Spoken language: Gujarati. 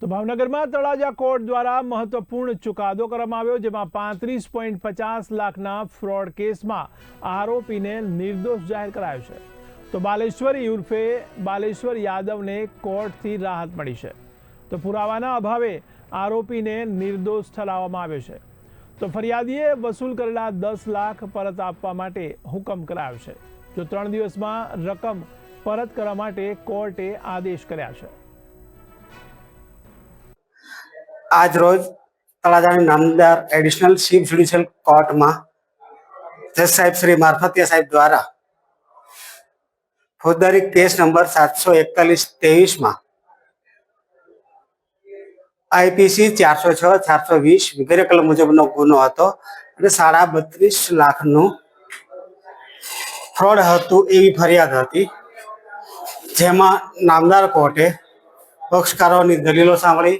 તો ભાવનગરમાં તળાજા કોર્ટ દ્વારા મહત્વપૂર્ણ ચુકાદો કરવામાં આવ્યો, જેમાં પાંત્રીસ પોઈન્ટ પચાસ લાખના ફ્રોડ કેસમાં આરોપીને નિર્દોષ જાહેર કરાયો છે. તો બાલેશ્વરી ઉર્ફે બાલેશ્વર યાદવને કોર્ટથી રાહત મળી છે. તો પુરાવાના અભાવે આરોપીને નિર્દોષ ઠરાવવામાં આવ્યો છે. તો ફરિયાદીએ વસૂલ કરેલા દસ લાખ પરત આપવા માટે હુકમ કરાયો છે. જો ત્રણ દિવસમાં રકમ પરત કરવા માટે કોર્ટે આદેશ કર્યા છે. આજ રોજ તળાજાની નામદાર એડિશનલ ચીફ જ્યુડિશિયલ કોર્ટમાં જજ સાહેબ શ્રી મારફતિયા સાહેબ દ્વારા ફોજદારી કેસ નંબર સાતસો એકતાલીસ ત્રેવીસમાં આઈપીસી ચારસો છ, ચારસો વીસ વગેરે કલમ મુજબનો ગુનો હતો અને સાડા બત્રીસ લાખનું ફ્રોડ હતું એવી ફરિયાદ હતી. જેમાં નામદાર કોર્ટે પક્ષકારોની દલીલો સાંભળી